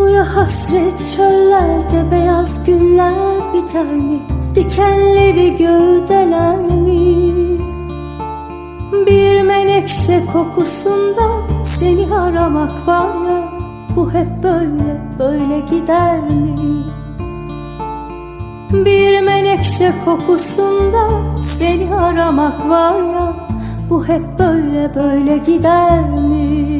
Suya hasret çöllerde beyaz güller biter mi? Dikenleri gövdeler mi? Bir menekşe kokusunda seni aramak var ya Bu hep böyle böyle gider mi? Bir menekşe kokusunda seni aramak var ya Bu hep böyle böyle gider mi?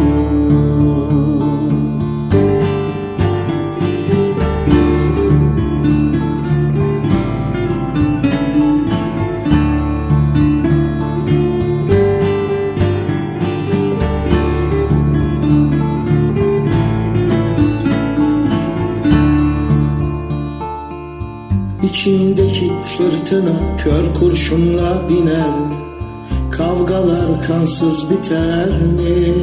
İçimdeki fırtına kör kurşunla biner mi? Kavgalar kansız biter mi?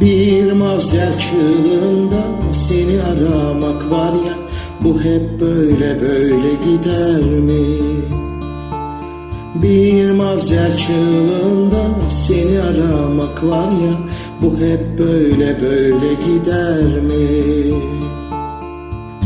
Bir mavzer çığlığında seni aramak var ya Bu hep böyle böyle gider mi? Bir mavzer çığlığında seni aramak var ya Bu hep böyle böyle gider mi?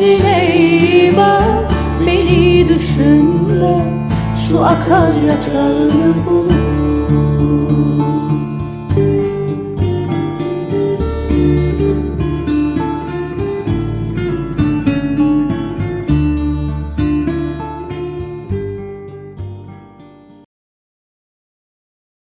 Kendine beni düşünme Su akar yatağını bulur